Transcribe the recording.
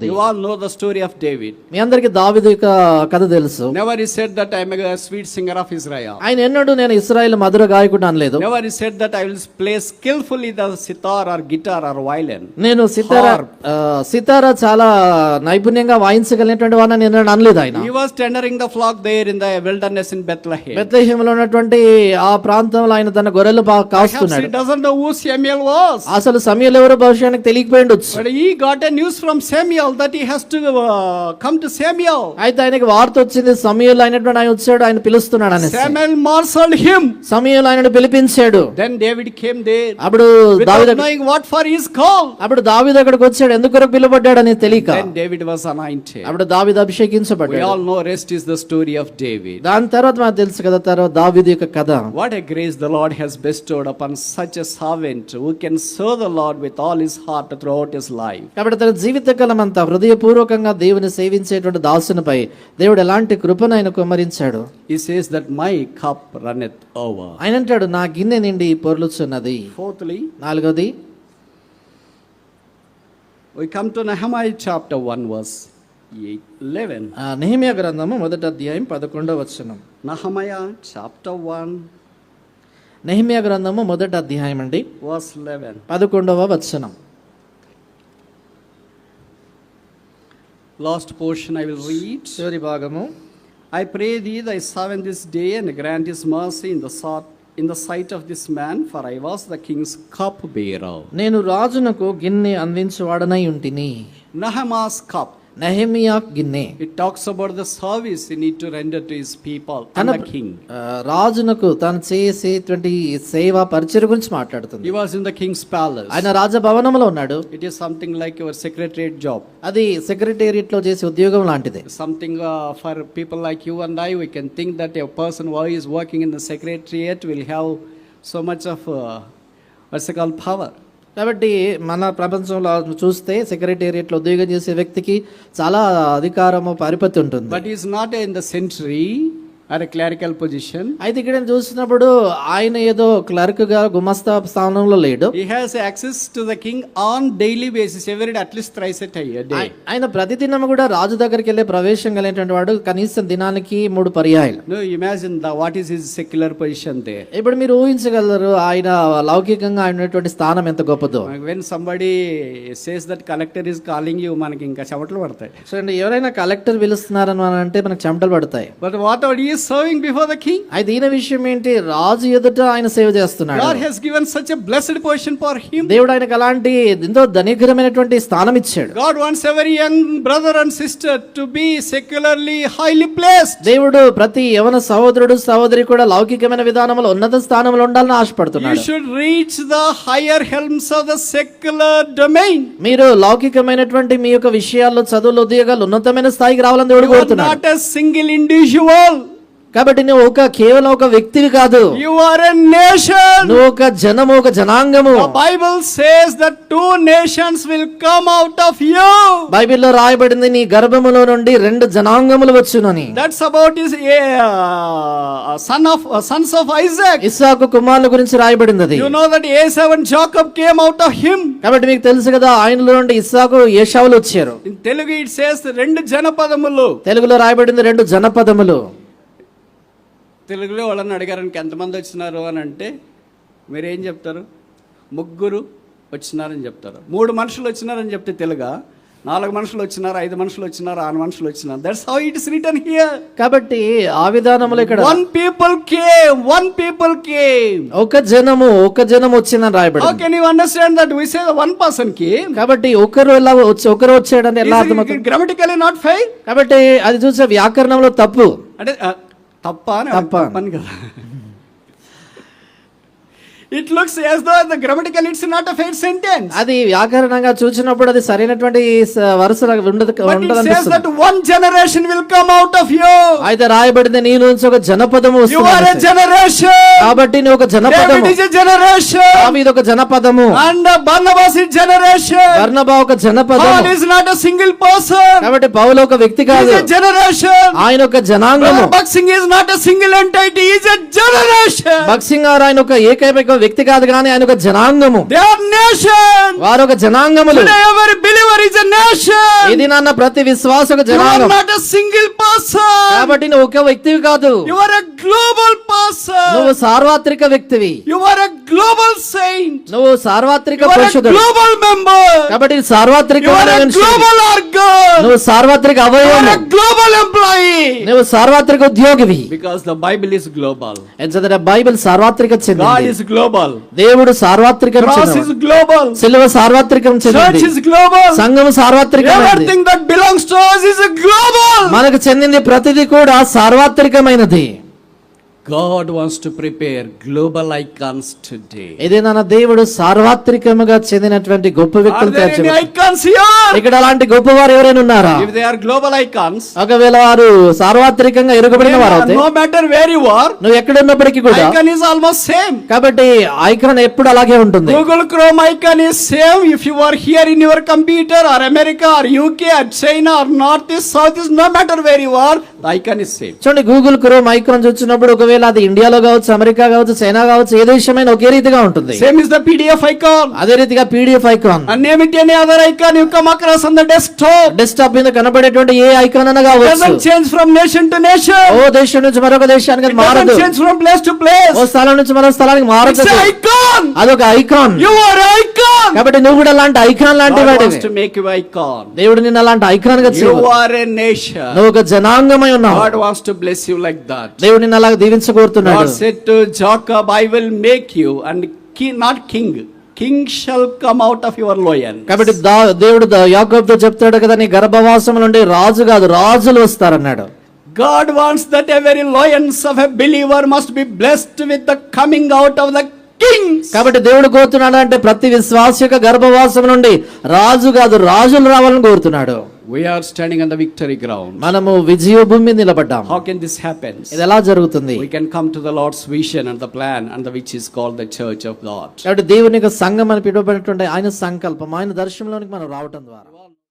కథ you all know the story of David మీ అందరికీ దావీదు యొక్క కథ తెలుసు. Never he said that I am a sweet singer of Israel ఆయన ఎన్నడూ నేను ఇజ్రాయెల్ మధుర గాయకుడు అనలేదు. Never he said that I will play skilfully the sitar or guitar or violin నేను సితార సితార చాలా నైపుణ్యంగా వాయించగలిగినటువంటి వాడు అని నేను అనలేదు ఆయన. He was tendering the flock there in the wilderness in Bethlehem బెత్లెహేమ్లో ఉన్నటువంటి ఆ ప్రాంతంలో ఆయన తన గొర్రెలు కాస్తున్నాడు. He doesn't know who Samuel was అసలు సమయంలో ఎవరు భవిష్యత్తు తెలియకపోయిండొచ్చు but he got a news from Samuel Samuel that he has to uh, come to Samuel. అయితే ఆయనకి వార్త వచ్చింది సమయంలో అయినటువంటి ఆయన వచ్చాడు ఆయన పిలుస్తున్నాడు అనేసి Samuel marshaled him. సమయంలో ఆయనను పిలిపించాడు Then David came there అప్పుడు దావిద knowing what for he is called. అప్పుడు దావిద అక్కడికి వచ్చాడు ఎందుకు కొరకు పిలువబడ్డాడు అని తెలియక Then David was anointed. అప్పుడు దావిద We అభిషేకించబడ్డాడు all know rest is the story of David. దాని తర్వాత మనకు తెలుసు కదా తర్వాత దావిది యొక్క కథ What a grace the Lord has bestowed upon such a servant who can serve the Lord with all his heart throughout his life. కాబట్టి తన జీవితకాలం అంతా హృదయపూర్వకంగా దేవుని సేవించేటువంటి దాసునిపై దేవుడు ఎలాంటి కృపను ఆయన కుమ్మరించాడు He says that my cup runneth over. ఆయన అంటాడు నా గిన్నె నిండి పొర్లుచున్నది Fourthly, నాలుగోది we come to Nehemiah chapter 1 verse 8, 11. ఆ, నెహెమియా గ్రంథము మొదటి అధ్యాయం పదకొండవ వచనం Nehemiah chapter 1 నెహెమియా గ్రంథము మొదటి అధ్యాయం అండి verse 11. పదకొండవ వచనం Last portion I will read. చివరి భాగము I pray thee thy servant this day and grant his mercy in the sort in the sight of this man, for I was the king's cupbearer. నేను రాజునకు గిన్నె అందించువాడనై ఉంటిని Nehemiah's cup. నహిమియా గిన్నె it talks about the service he need to render to his people తన king రాజునకు తను చేసేటువంటి సేవ పరిచర్ గురించి మాట్లాడుతుంది. He was in the king's palace ఆయన రాజభవనంలో ఉన్నాడు. It is something like your secretariat job అది సెక్రటేరియట్లో చేసే ఉద్యోగం లాంటిది. Something for people like you and I we can think that a person who is working in the secretariat will have so much of వర్సికల్ power కాబట్టి మన ప్రపంచంలో చూస్తే సెక్రటేరియట్లో ఉద్యోగం చేసే వ్యక్తికి చాలా అధికారము పరిపతి ఉంటుంది. But is not in the century అది క్లారికల్ పొజిషన్ అయితే ఇక్కడ చూసినప్పుడు ఆయన ఏదో క్లర్క్గా గుమస్త స్థానంలో లేడు. He has access to the king on daily basis every day at least thrice at a day ఆయన ప్రతి దినం కూడా రాజు దగ్గరికి వెళ్ళే ప్రవేశం కలిగినటువంటి వాడు కనీసం దినానికి మూడు పర్యాయాలు. No imagine the what is his secular position they ఇప్పుడు మీరు ఊహించగలరు ఆయన లౌకికంగా ఆయనటువంటి స్థానం ఎంత గొప్పదో. When somebody says that collector is calling you మనకి ఇంకా చెమటలు పడతాయి. సో ఎవరైనా కలెక్టర్ పిలుస్తున్నారని అంటే మనకి చెమటలు పడతాయి. బట్ వాట్ అవుట్ ఈ is serving before the king? అయితే ఈయన విషయం ఏంటి రాజు ఎదుట ఆయన సేవ చేస్తున్నాడు God has given such a blessed position for him. దేవుడు ఆయనకు అలాంటి ఎంతో ధనికరమైనటువంటి స్థానం ఇచ్చాడు God wants every young brother and sister to be secularly highly placed. దేవుడు ప్రతి యవన సహోదరుడు సహోదరి కూడా లౌకికమైన విధానంలో ఉన్నత స్థానంలో ఉండాలని You ఆశపడుతున్నాడు should reach the higher helms of the secular domain. మీరు లౌకికమైనటువంటి మీ యొక్క విషయాల్లో చదువులు ఉద్యోగాలు ఉన్నతమైన స్థాయికి రావాలని దేవుడు You కోరుతున్నాడు not a single individual. కాబట్టి నువ్వు ఒక కేవలం ఒక వ్యక్తి కాదు. యు ఆర్ ఎ నేషన్ ఒక జనము ఒక జనాంగము. Bible says the two nations will come out of you Bible రాయబడింది నీ గర్భములో నుండి రెండు జనాంగములు వచ్చునని. That's about is son of sons of Isaac ఇస్సాకు కుమారుల గురించి రాయబడింది. అది know that a seven Jacob came out of him కాబట్టి మీకు తెలుసు కదా ఆయనలో నుండి ఇస్సాకు ఏషావులు వచ్చారు. తెలుగు ఇట్ సేస్ రెండు జనపదములు. తెలుగులో రాయబడింది రెండు జనపదములు. తెలుగులో వాళ్ళని అడిగారని ఎంతమంది వచ్చినారు? అని అంటే మీరేం చెప్తారు? ముగ్గురు వచ్చినారని చెప్తారు. మూడు మనుషులు వచ్చినారని చెప్తే తెలుగా? నాలుగు మనుషులు వచ్చినారు? ఐదు మనుషులు వచ్చినారు? ఆరు మనుషులు వచ్చినారు? That's how it is return here కాబట్టి ఆ విధానంలో ఇక్కడ one people came one people came ఒక జనము ఒక జనం వచ్చిందని హౌ రాయబడింది can you understand that we say one person came కాబట్టి ఒకరు ఎలా వచ్చి ఒకరు వచ్చాడని ఎలా అర్థమవుతుంది? గ్రామటికలీ నాట్ ఫెయిల్ కాబట్టి అది చూసే వ్యాకరణంలో తప్పు. అంటే ఆ, తప్ప అని తప్ప. తప్పని కదా it looks as though the grammatical it's not a fair sentence అది వ్యాకరణంగా చూసినప్పుడు అది సరైనటువంటి వరుస ఉండదు ఉండదు says that one generation will come out of you అయితే రాయబడింది నీ నుంచి ఒక జనపదము వస్తుంది. యు ఆర్ ఎ జనరేషన్ కాబట్టి నీ ఒక జనపదము ఇట్ ఇస్ ఎ జనరేషన్ ఆ మీద ఒక జనపదము. అండ్ బర్నబాస్ ఇస్ జనరేషన్ బర్నబా ఒక జనపదము. Paul is not a single person కాబట్టి పౌల్ ఒక వ్యక్తి కాదు ఇట్ ఇస్ ఎ జనరేషన్ ఆయన ఒక జనాంగము. Boxing is not a single entity it is a generation boxing ఆయన ఒక ఏకైక వ్యక్తి కాదు కానీ ఆయన ఒక జనాంగము. వారు ఒక జనాంగము ఇది నాన్న ప్రతి విశ్వాస సింగిల్ పాస్ కాబట్టి నువ్వు ఒక వ్యక్తి కాదు. యువర్ గ్లోబల్ పాస్ నువ్వు సార్వత్రిక వ్యక్తివి. యువర్ గ్లోబల్ సైంట్ నువ్వు సార్వత్రిక గ్లోబల్ మెంబర్ కాబట్టి సార్వత్రిక గ్లోబల్ ఆర్గన్ నువ్వు సార్వత్రిక అవయవం గ్లోబల్ ఎంప్లాయి నువ్వు సార్వత్రిక ఉద్యోగివి. Because the Bible is global ఎందుకంటే బైబిల్ సార్వత్రిక చెంది గ్లోబల్ దేవుడు సార్వత్రికం ఇస్ గ్లోబల్ సిలువ సార్వత్రికం ఇస్ గ్లోబల్ సంఘం సార్వత్రికం everything that belongs to is global మనకు చెందింది ప్రతిదీ కూడా సార్వత్రికమైనది. God wants to prepare global icons today. ఏదైనా దేవుడు సార్వత్రికముగా చెందినటువంటి గొప్ప వ్యక్తులు తయారు? ఇక్కడ అలాంటి గొప్పవారు ఎవరైనా ఉన్నారా If they are global icons, ఒకవేళ వారు సార్వత్రికంగా ఎరుగబడిన వారు అయితే no matter where you are, నువ్వు ఎక్కడున్నప్పటికీ కూడా icon is almost same. కాబట్టి ఐకాన్ ఎప్పుడు అలాగే ఉంటుంది Google Chrome icon is same if you are here in your computer or America or UK or China or Northeast, Southeast, no matter where you are, చూడండి Google క్రో icon చూసినప్పుడు ఒకవేళ అది ఇండియాలో కావచ్చు అమెరికా కావచ్చు చైనా కావచ్చు ఏ దేశమైన ఒకే రీతిగా ఉంటుంది. Same is the PDF icon అదే రీతిగా పిడిఎఫ్ ఐకాన్ అన్నేమిటి అనే అదర్ ఐకాన్ యొక్క మక్రస్ సంద డెస్క్టాప్ డెస్క్టాప్ మీద కనబడేటువంటి ఏ ఐకాన్ అన్న కావచ్చు. Change from nation to nation ఓ దేశం నుంచి మరొక దేశానికి మారదు. చేంజ్ ప్లేస్ టు ప్లేస్ ఓ స్థలం నుంచి మరొక స్థలానికి మారదు. ఐకాన్ అదొక ఐకాన్ యు ఆర్ ఐకాన్ కాబట్టి నువ్వు కూడా అలాంటి ఐకాన్ లాంటి వాడివి. మేక్ యు ఐకాన్ దేవుడు నిన్ను అలాంటి ఐకాన్గా ఆర్ ఏ నేషన్ నువ్వు ఒక జనాంగమైన ఉన్నాయి ఉన్నావు. God was to bless you like that దేవుడు నిన్ను అలా దీవించ కోరుతున్నాడు God set to Jacob I will make you అండ్కి not king king shall come out of your loin కాబట్టి దేవుడు యాకోబ్తో చెప్తాడు కదా నీ గర్భవాసం నుండి రాజు కాదు రాజులు వస్తారన్నాడు. God wants that every loins of a believer must be blessed with the coming out of the కాబట్టి దేవుడు కోరుతున్నాడు అంటే ప్రతి విశ్వాస యొక్క గర్భవాసం నుండి రాజు కాదు రాజులు రావాలని కోరుతున్నాడు We are standing on the victory ground. మనము విజయ భూమి మీద నిలబడ్డాం How can this happen? ఇది ఎలా జరుగుతుంది We can come to the Lord's vision and the plan, and the which is called the church of God. కాబట్టి దేవుని యొక్క సంఘం అని పిలువబడినటువంటి ఆయన సంకల్పం ఆయన దర్శనంలోనికి మనం రావటం ద్వారా